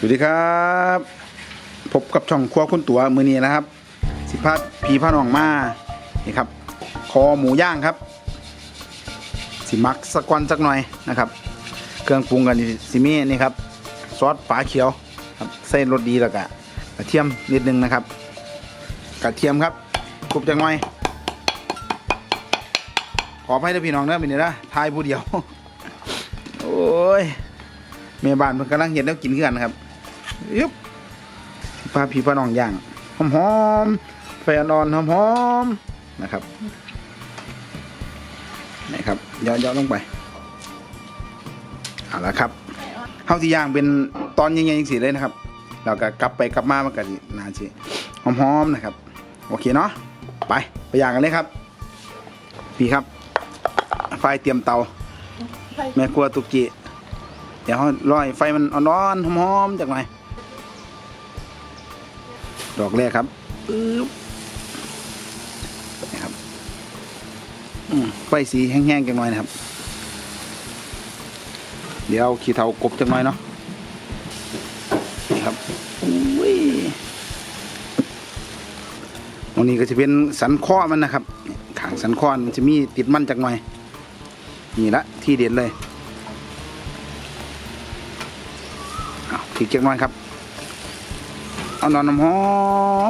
สวัสดีครับพบกับช่องครัวคุณตัวมือนี้นะครับ สิพัดพีพาน้องมานี่ครับ คอหมูย่างครับ สิมักสะกอนสักหน่อยนะครับ เครื่องปรุงกันสิมีนี่ครับซอสฝาเขียวครับใส่รสดีแล้วก็กระเทียมนิดนึงนะครับกระเทียมครับกรุบจังหน่อย ขอให้ด้พี่น้องเนอะเป็นนี่นะทายผู้เดียว โอ้ยแม่บ้านมันกำลังเห็นแล้วกินขึ้นกันครับ ยุบปลาผีปลาน้องย่างหอมหอมๆไฟอ่อนหอมหอมๆนะครับนี่ครับย่อๆลงไปเอาละครับเฮาที่ย่างเป็นตอนใหญ่ๆอย่างสีเลยนะครับเราก็กลับไปกลับมามันก็สินานสิหอมๆนะครับ โอเคเนาะไปไปย่างกันเลยครับ พี่ครับ ไฟเตรียมเตา แม่ครัวตุกจิเดี๋ยวรอยไฟมันอ่อนๆหอมๆจากหน่อย ดอกแรกครับปึ๊บนี่ครับไฟสีแห้งๆจังหน่อยนะครับ เดี๋ยวขี้เทากบจังหน่อยเนาะนี่ครับอุ้ยตรงนี้ก็จะเป็นสันข้อมันนะครับขางสันข้อมันจะมีติดมันจักหน่อย นี่ละที่เด็ดเลยเอาพริกเล็กน้อยครับ เอานอนน้ำหอ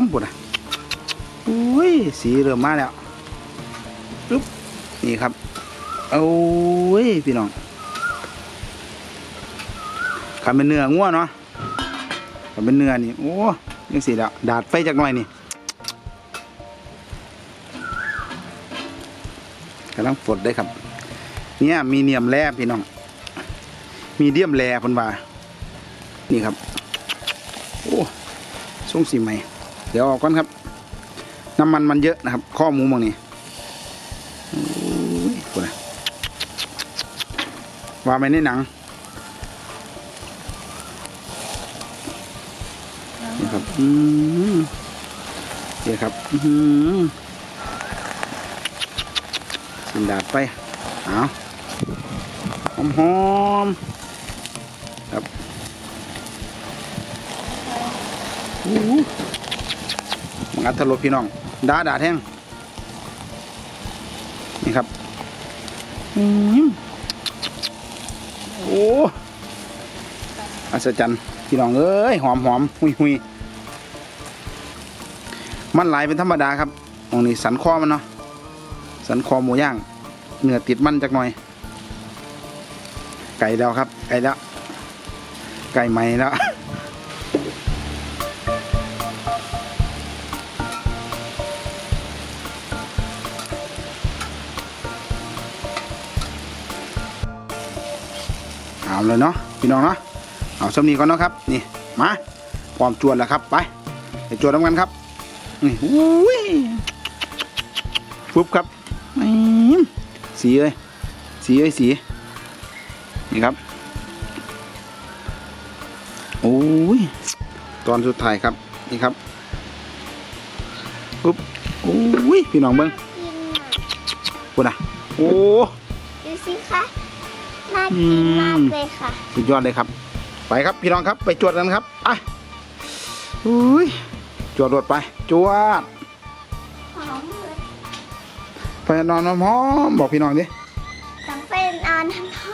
มปุ่นอะอุ้ยสีเริ่มมาแล้วปึ๊บนี่ครับเอาเว้ยพี่น้องขันเป็นเนื้องัวเนาะขันเป็นเนื้อนี่โอ้ยังสีแล้วดาดไฟจากหน่อยนี่กำลังฝดได้ครับเนี่ยมีเนียมแร่พี่น้อง มีเดียมแร่พิ่นว่านี่ครับ โอ้ ส่งสีใหม่ เดี๋ยวออกก่อนครับ น้ำมันมันเยอะนะครับ ข้อมูบางนี่โอ้คุณนะว่าไปในหนังนี่ครับอืมนี่ครับอืมสินดาดไป เอาหอมหอม งอัดทะลุพี่น้องดาดาดแห้งนี่ครับอืมโอ้อัศจรรย์พี่น้องเอ้ยหอมหอมหุยหุยมันไหลเป็นธรรมดาครับตรงนี้สันคอมันเนาะสันคอหมูย่างเนื้อติดมันจักหน่อย ไก่แล้วครับ ไก่แล้ว ไก่ใหม่แล้ว เอาเลยเนาะพี่น้องเนาะเอาสำนีก่อนเนาะครับนี่มาพร้อมจวนแล้วครับไปไปจวนน้ำกันครับนี่อุ้ยปุ๊บครับอืมสีเลยสีเอ้ยสีนี่ครับโอ้ยตอนสุดท้ายครับนี่ครับปุ๊บโอ้ยพี่น้องเบิ้งกินอะพูดนะโอ้ดูสิคะ น่ากินมากเลยค่ะ สุดยอดเลยครับ ไปครับพี่น้องครับไปจวดกันครับอะอุ้ยจวดรวดไป จวดหอมเลยไปนอนหอมบอกพี่น้องดิต้งเป็นนอนห